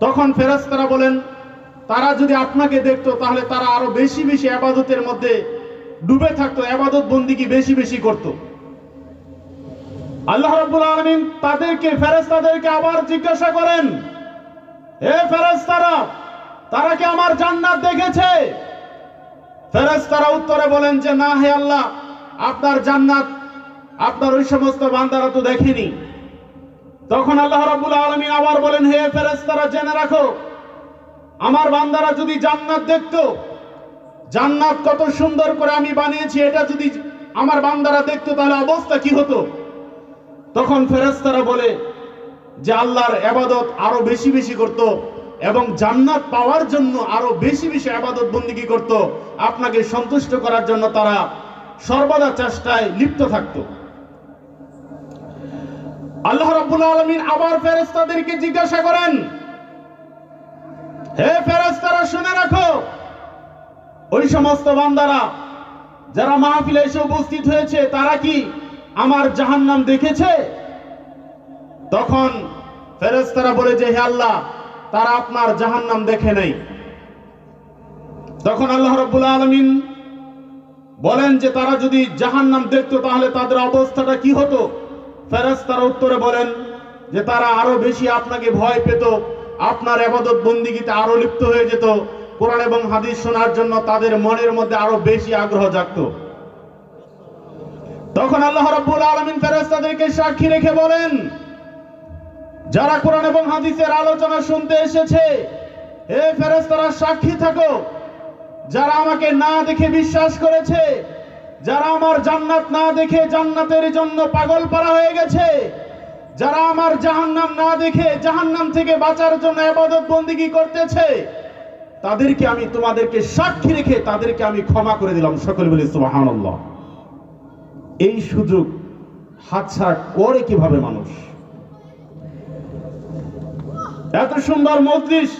তখন ফেরেশতারা বলেন, তারা যদি আপনাকে দেখতো, তাহলে তারা আরও বেশি বেশি আবাদতের মধ্যে ডুবে থাকতো, আবাদত বন্দিকে বেশি বেশি করত। আল্লাহ রাব্বুল আলামিন তাদেরকে, ফেরেশতাদেরকে আবার জিজ্ঞাসা করেন হে ফেরেশতারা, তারা কি আমার জান্নাত দেখেছে? ফেরেশতারা উত্তরে বলেন যে, না হে আল্লাহ, আপনার জান্নাত, আপনার ওই সমস্ত বান্দারা তো দেখেনি। তখন আল্লাহ রাব্বুল আলামিন আবার বলেন, হে ফেরেশতারা, জেনে রাখো, আমার বান্দারা যদি জান্নাত দেখতো, জান্নাত কত সুন্দর করে আমি বানিয়েছি, এটা যদি আমার বান্দারা দেখতো, তাহলে অবস্থা কি হতো? তখন ফেরেশতারা বলে যে, আল্লাহর আবাদত আরও বেশি বেশি করত এবং জান্নাত পাওয়ার জন্য আরও বেশি বেশি আবাদত বন্দিগি করত? আপনাকে সন্তুষ্ট করার জন্য তারা সর্বদা চেষ্টায় লিপ্ত থাকতো। আল্লাহ রাব্বুল আলামিন আবার ফেরেশতাদেরকে জিজ্ঞাসা করেন, হে ফেরেশতারা, শুনে রাখো, ওই সমস্ত বান্দারা যারা মাহফিলে এসে উপস্থিত হয়েছে, তারা কি আমার জাহান্নাম দেখেছে? তখন ফেরেশতারা বলে যে, হে আল্লাহ, তারা আপনার জাহান্নাম দেখে নাই। তখন আল্লাহ রাব্বুল আলামিন বলেন যে, তারা যদি জাহান্নাম দেখতো, তাহলে তাদের অবস্থাটা কি হতো? ফেরেশতারা উত্তরে বলেন যে তারা আরও বেশি আপনাকে ভয় পেত, আপনার আবাদত বন্দিগিতে আরও লিপ্ত হয়ে যেত। কোরআন এবং হাদিস শোনার জন্য তাদের মনের মধ্যে আরও বেশি আগ্রহ জাগত। তখন আল্লাহ রাব্বুল আলামিন ফেরেশতাদেরকে সাক্ষী রেখে বলেন, যারা কোরআন এবং হাদিসের আলোচনা শুনতে এসেছে, হে ফেরেশতারা সাক্ষী থাকো। যারা আমাকে না দেখে বিশ্বাস করেছে যারা আমার জান্নাত না দেখে জান্নাতের জন্য পাগল পারা হয়ে গেছে, যারা আমার জাহান্নাম না দেখে জাহান্নাম থেকে বাঁচার জন্য ইবাদত বন্দিগি করতেছে, তাদেরকে আমি তোমাদেরকে সাক্ষী রেখে তাদেরকে আমি ক্ষমা করে দিলাম। সকল বলি, সুবহানাল্লাহ। এই সুযোগ হাতছাড়া করে কীভাবে মানুষ? এত সুন্দর মজলিস,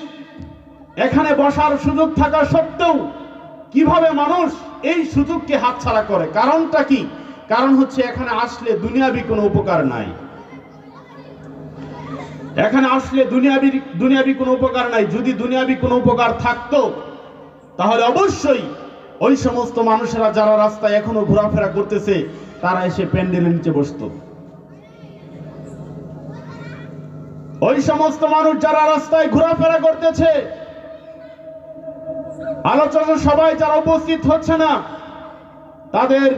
এখানে বসার সুযোগ থাকা সত্ত্বেও কীভাবে মানুষ এই সুযোগকে হাতছাড়া করে? কারণটা কি? কারণ হচ্ছে এখানে আসলে দুনিয়াবি কোনো উপকার নাই। এখানে আসলে দুনিয়াবি দুনিয়াবি কোনো উপকার নাই। যদি দুনিয়াবি কোনো উপকার থাকতো, তাহলে অবশ্যই ওই সমস্ত মানুষেরা যারা রাস্তায় এখনও ঘোরাফেরা করতেছে, তারা এসে প্যান্ডেলের নিচে বসতো। ওই সমস্ত মানুষ যারা রাস্তায় ঘোরাফেরা করতেছে আলোচনা সবাই যারা উপস্থিত হচ্ছে না, তাদের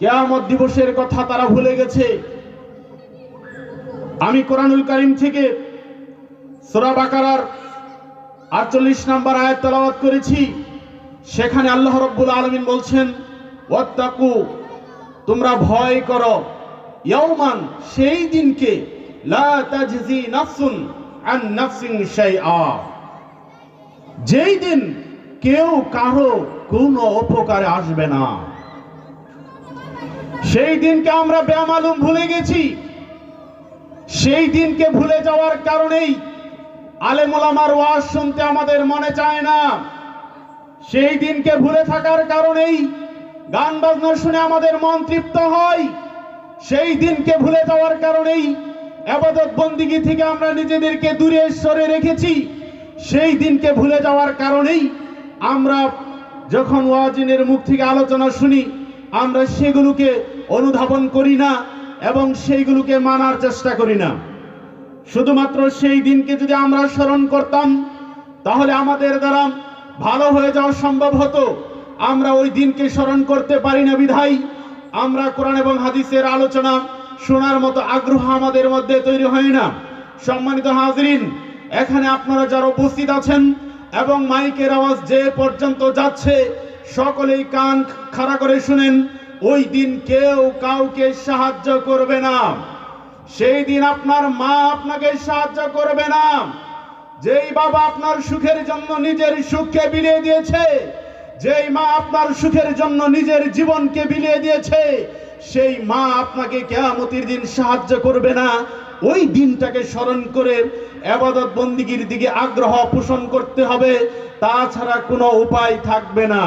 কেয়ামত দিবসের কথা তারা ভুলে গেছে। আমি কোরআনুল করিম থেকে সূরা বাকারার আটচল্লিশ নাম্বার আয়াত তেলাওয়াত করেছি। সেখানে আল্লাহ রব্বুল আলমিন বলছেন, ওয়াত্তাকু, তোমরা ভয় করো। ইয়াউমান সেই দিনকে লা যেই দিন কেউ কারও কোনো উপকারে আসবে না। সেই দিনকে আমরা বেমালুম ভুলে গেছি। সেই দিনকে ভুলে যাওয়ার কারণেই আলেমুলামার ওয়াজ শুনতে আমাদের মনে চায় না। সেই দিনকে ভুলে থাকার কারণেই গান বাজনা শুনে আমাদের মন তৃপ্ত হয়। সেই দিনকে ভুলে যাওয়ার কারণেই আবাদত বন্দিগি থেকে আমরা নিজেদেরকে দূরে সরে রেখেছি। সেই দিনকে ভুলে যাওয়ার কারণেই আমরা যখন ওয়াজিনের মুখ থেকে আলোচনা শুনি, আমরা সেগুলোকে অনুধাবন করি না এবং সেইগুলোকে মানার চেষ্টা করি না। শুধুমাত্র সেই দিনকে যদি আমরা স্মরণ করতাম, তাহলে আমাদের দ্বারা ভালো হয়ে যাওয়া সম্ভব হতো। আমরা ওই দিনকে স্মরণ করতে পারি না বিধাই আমরা কোরআন এবং হাদিসের আলোচনা শোনার মতো আগ্রহ আমাদের মধ্যে তৈরি হয় না। সম্মানিত হাজরিন, এখানে আপনারা যারা উপস্থিত আছেন এবং মাইকের আওয়াজ যে পর্যন্ত যাচ্ছে, সকলেই কান খাড়া করে শুনেন, ওই দিন কেউ কাউকে সাহায্য করবে না। সেই দিন আপনার মা আপনাকে সাহায্য করবে না। যেই বাবা আপনার সুখের জন্য নিজের সুখকে বিলিয়ে দিয়েছে, যেই মা আপনার সুখের জন্য নিজের জীবনকে বিলিয়ে দিয়েছে, সেই মা আপনাকে কেয়ামতির দিন সাহায্য করবে না। ওই দিনটাকে স্মরণ করে আবাদত বন্দিগির দিকে আগ্রহ পোষণ করতে হবে, তাছাড়া কোনো উপায় থাকবে না।